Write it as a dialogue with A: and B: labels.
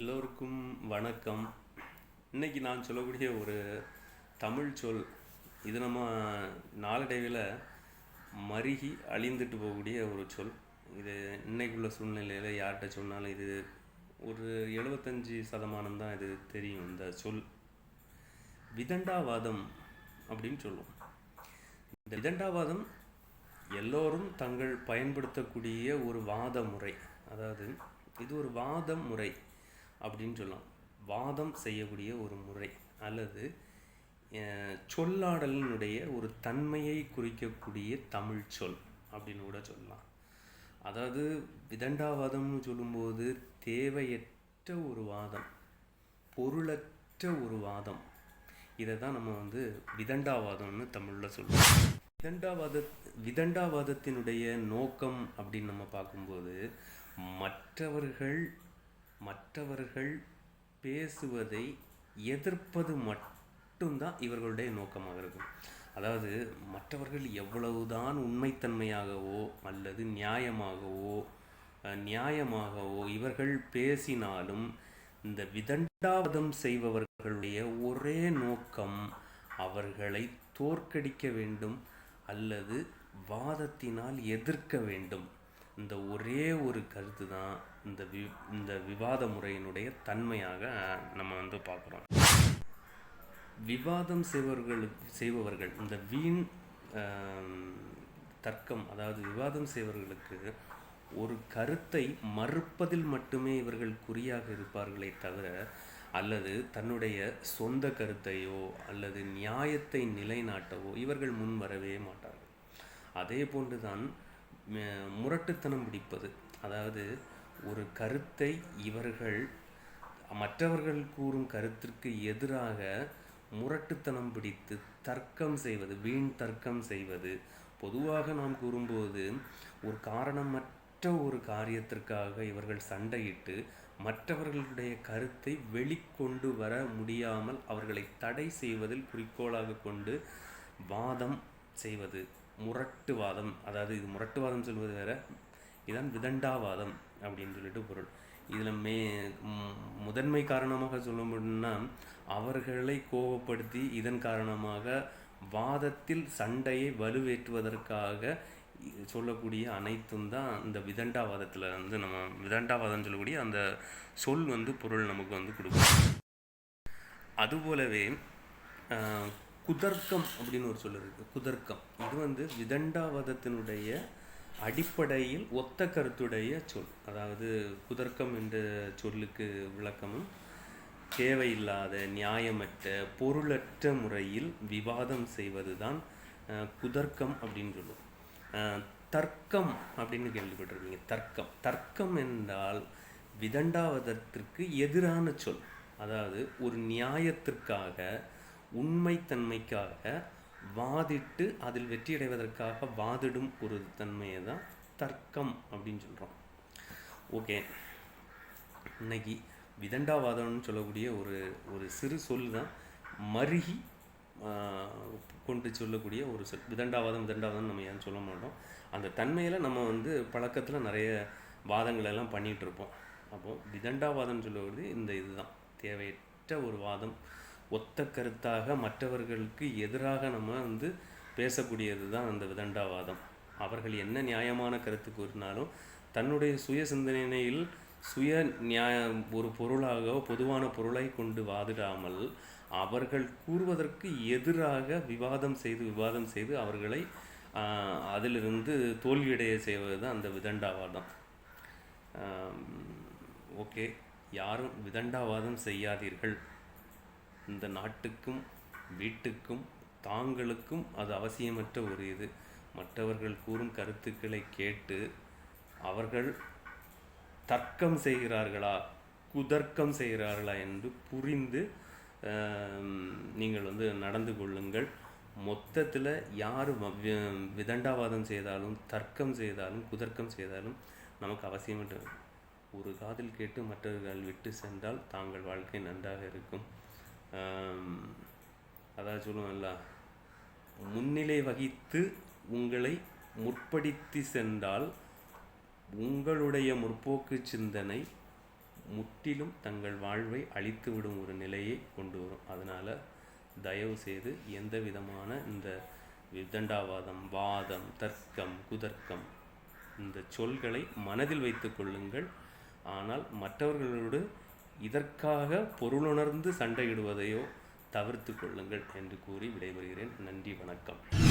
A: எல்லோருக்கும் வணக்கம். இன்னைக்கு நான் சொல்லக்கூடிய ஒரு தமிழ் சொல் இது நம்ம நாளடைவில் மருகி அழிந்துட்டு போகக்கூடிய ஒரு சொல். இது இன்னைக்குள்ள சூழ்நிலையில் யார்கிட்ட சொன்னாலும் இது ஒரு எழுபத்தஞ்சி சதமானம் தான் இது தெரியும் இந்த சொல். விதண்டாவாதம் அப்படின்னு சொல்லுவோம். இந்த விதண்டாவாதம் எல்லோரும் தங்கள் பயன்படுத்தக்கூடிய ஒரு வாத முறை அதாவது இது ஒரு வாத முறை அப்படின்னு சொல்லலாம். வாதம் செய்யக்கூடிய ஒரு முறை அல்லது சொல்லாடலினுடைய ஒரு தன்மையை குறிக்கக்கூடிய தமிழ் சொல் அப்படின்னு கூட சொல்லலாம். அதாவது விதண்டாவாதம்னு சொல்லும்போது தேவையற்ற ஒரு வாதம் பொருளற்ற ஒரு வாதம். இதை தான் நம்ம வந்து விதண்டாவாதம்னு தமிழில் சொல்லுவோம் விதண்டாவாத விதண்டாவாதத்தினுடைய நோக்கம் அப்படின்னு நம்ம பார்க்கும்போது மற்றவர்கள் மற்றவர்கள் பேசுவதை எதிர்ப்பது மட்டும்தான் இவர்களுடைய நோக்கமாக இருக்கும். அதாவது மற்றவர்கள் எவ்வளவுதான் உண்மைத்தன்மையாகவோ அல்லது நியாயமாகவோ நியாயமாகவோ இவர்கள் பேசினாலும் இந்த விதண்டாவதம் செய்பவர்களுடைய ஒரே நோக்கம் அவர்களை தோற்கடிக்க வேண்டும் அல்லது வாதத்தினால் எதிர்க்க வேண்டும். இந்த ஒரே ஒரு கருத்து தான் இந்த வி இந்த விவாத முறையினுடைய தன்மையாக நம்ம வந்து பார்க்குறோம். விவாதம் செய்பவர்கள் செய்பவர்கள் இந்த வீண் தர்க்கம் அதாவது விவாதம் செய்வர்களுக்கு ஒரு கருத்தை மறுப்பதில் மட்டுமே இவர்கள் குறியாக இருப்பார்களே தவிர அல்லது தன்னுடைய சொந்த கருத்தையோ அல்லது நியாயத்தை நிலைநாட்டவோ இவர்கள் முன் வரவே மாட்டார்கள். அதே போன்றுதான் முரட்டுத்தனம் பிடிப்பது. அதாவது ஒரு கருத்தை இவர்கள் மற்றவர்கள் கூறும் கருத்திற்கு எதிராக முரட்டுத்தனம் பிடித்து தர்க்கம் செய்வது வீண் தர்க்கம் செய்வது பொதுவாக நாம் கூறும்போது ஒரு காரணமற்ற ஒரு காரியத்திற்காக இவர்கள் சண்டையிட்டு மற்றவர்களுடைய கருத்தை வெளிக்கொண்டு வர முடியாமல் அவர்களை தடை செய்வதில் குறிக்கோளாக கொண்டு வாதம் செய்வது முரட்டுவாதம். அதாவது இது முரட்டுவாதம் சொல்வது வேற இதான் விதண்டாவாதம் அப்படின்னு சொல்லிட்டு பொருள். இதில் மே முதன்மை காரணமாக சொல்ல முடியும்னா அவர்களை கோபப்படுத்தி இதன் காரணமாக வாதத்தில் சண்டையை வலுவேற்றுவதற்காக சொல்லக்கூடிய அனைத்தும் தான் இந்த விதண்டாவாதத்தில் வந்து நம்ம விதண்டாவாதம் சொல்லக்கூடிய அந்த சொல் வந்து பொருள் நமக்கு வந்து கொடுக்கும். அதுபோலவே குதர்க்கம் அப்படின்னு ஒரு சொல் இருக்குது குதர்க்கம். இது வந்து விதண்டாவாதத்தினுடைய அடிப்படையில் ஒத்த கருத்துடைய சொல் அதாவது குதர்க்கம் என்ற சொல்லுக்கு விளக்கமும் தேவையில்லாத நியாயமற்ற பொருளற்ற முறையில் விவாதம் செய்வது தான் குதர்க்கம் அப்படின்னு சொல்லுவோம். தர்க்கம் அப்படின்னு கேள்விப்பட்டிருக்கீங்க தர்க்கம். தர்க்கம் என்றால் விதண்டாவதத்திற்கு எதிரான சொல். அதாவது ஒரு நியாயத்திற்காக உண்மைத்தன்மைக்காக வாதிட்டு அதில் வெற்றியடைவதற்காக வாதிடும் ஒரு தன்மையை தான் தர்க்கம் அப்படின்னு சொல்கிறோம் ஓகே. இன்னைக்கு விதண்டாவாதம்னு சொல்லக்கூடிய ஒரு ஒரு சிறு சொல் தான் மருகி கொண்டு சொல்லக்கூடிய ஒரு சொல். விதண்டாவாதம் விதண்டாவாதம் நம்ம ஏன் சொல்ல மாட்டோம்? அந்த தன்மையில் நம்ம வந்து பழக்கத்தில் நிறைய வாதங்கள் எல்லாம் பண்ணிகிட்டு இருப்போம். அப்போது விதண்டாவாதம் சொல்லுவது இந்த இதுதான். தேவையற்ற ஒரு வாதம் ஒத்த கருத்தாக மற்றவர்களுக்கு எதிராக நம்ம வந்து பேசக்கூடியது தான் அந்த விதண்டாவாதம். அவர்கள் என்ன நியாயமான கருத்து கூறினாலும் தன்னுடைய சுய சிந்தனையில் சுய நியாய ஒரு பொருளாக பொதுவான பொருளை கொண்டு வாதிடாமல் அவர்கள் கூறுவதற்கு எதிராக விவாதம் செய்து விவாதம் செய்து அவர்களை அதிலிருந்து தோல்வியடைய செய்வது தான் அந்த விதண்டாவாதம். ஓகே. யாரும் விதண்டாவாதம் செய்யாதீர்கள். இந்த நாட்டுக்கும் வீட்டுக்கும் தாங்களுக்கும் அது அவசியமற்ற ஒரு இது. மற்றவர்கள் கூறும் கருத்துக்களை கேட்டு அவர்கள் தர்க்கம் செய்கிறார்களா குதர்க்கம் செய்கிறார்களா என்று புரிந்து நீங்கள் வந்து நடந்து கொள்ளுங்கள். மொத்தத்தில் யார் விதண்டாவாதம் செய்தாலும் தர்க்கம் செய்தாலும் குதர்க்கம் செய்தாலும் நமக்கு அவசியமற்ற ஒரு காதில் கேட்டு மற்றவர்கள் விட்டு சென்றால் தாங்கள் வாழ்க்கை நன்றாக இருக்கும். அதாவது சொல்லுவோம்ல முன்னிலை வகித்து உங்களை முற்படுத்தி சென்றால் உங்களுடைய முற்போக்கு சிந்தனை முற்றிலும் தங்கள் வாழ்வை அழித்து விடும் ஒரு நிலையை கொண்டு வரும். அதனால் தயவு செய்து எந்த விதமான இந்த விதண்டாவாதம் வாதம் தர்க்கம் குதர்க்கம் இந்த சொல்களை மனதில் வைத்து கொள்ளுங்கள். ஆனால் மற்றவர்களோடு இதற்காக பொருளுணர்ந்து சண்டையிடுவதையோ தவிர்த்து கொள்ளுங்கள் என்று கூறி விடைபெறுகிறேன். நன்றி வணக்கம்.